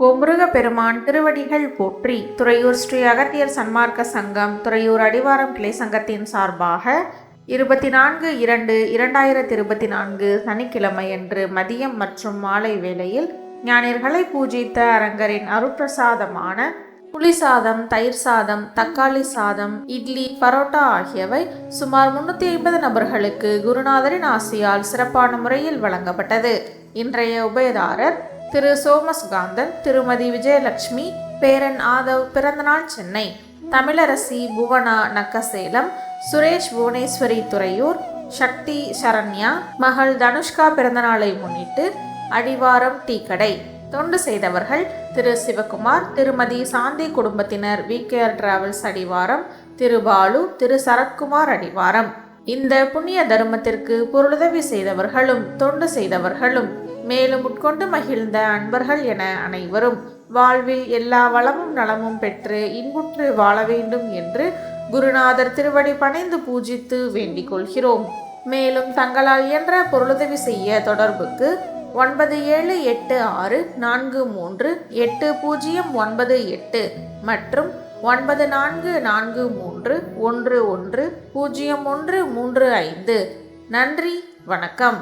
கோமுருக பெருமான் திருவடிகள் போற்றி துறையூர் ஸ்ரீ அகத்தியர் சன்மார்க்க சங்கம் துறையூர் அடிவாரம் கிளை சங்கத்தின் சார்பாக இருபத்தி நான்கு இரண்டு இரண்டாயிரத்தி இருபத்தி நான்கு சனிக்கிழமையன்று மதியம் மற்றும் மாலை வேளையில் ஞானியர்களை பூஜித்த அரங்கரின் அருட்பிரசாதமான புளி சாதம் தயிர் சாதம் தக்காளி சாதம் இட்லி பரோட்டா ஆகியவை சுமார் முன்னூற்றி ஐம்பது நபர்களுக்கு குருநாதரின் ஆசியால் சிறப்பான முறையில் வழங்கப்பட்டது. இன்றைய உபயதாரர் திரு சோமஸ்காந்தன் திருமதி விஜயலட்சுமி பேரன் ஆதவ் பிறந்தநாள் சென்னை தமிழரசி புவனா நக்கசேலம் சுரேஷ் புவனேஸ்வரி துறையூர் சக்தி சரண்யா மகள் தனுஷ்கா பிறந்தநாளை முன்னிட்டு அடிவாரம் டீ கடை தொண்டு செய்தவர்கள் திரு சிவகுமார் திருமதி சாந்தி குடும்பத்தினர் வி. கேஆர் டிராவல்ஸ் அடிவாரம் திரு பாலு திரு சரத்குமார் அடிவாரம். இந்த புண்ணிய தர்மத்திற்கு பொருளுதவி செய்தவர்களும் தொண்டு செய்தவர்களும் மேலும் உட்கொண்டு மகிழ்ந்த அன்பர்கள் என அனைவரும் வாழ்வில் எல்லா வளமும் நலமும் பெற்று இன்புற்று வாழ வேண்டும் என்று குருநாதர் திருவடி பணிந்து பூஜித்து வேண்டிக் கொள்கிறோம். மேலும் தங்களால் இயன்ற பொருளுதவி செய்ய தொடர்புக்கு ஒன்பது ஏழு எட்டு ஆறு நான்கு மூன்று எட்டு பூஜ்ஜியம் ஒன்பது எட்டு மற்றும் ஒன்பது நான்கு நான்கு மூன்று ஒன்று ஒன்று பூஜ்ஜியம் ஒன்று மூன்று ஐந்து. நன்றி வணக்கம்.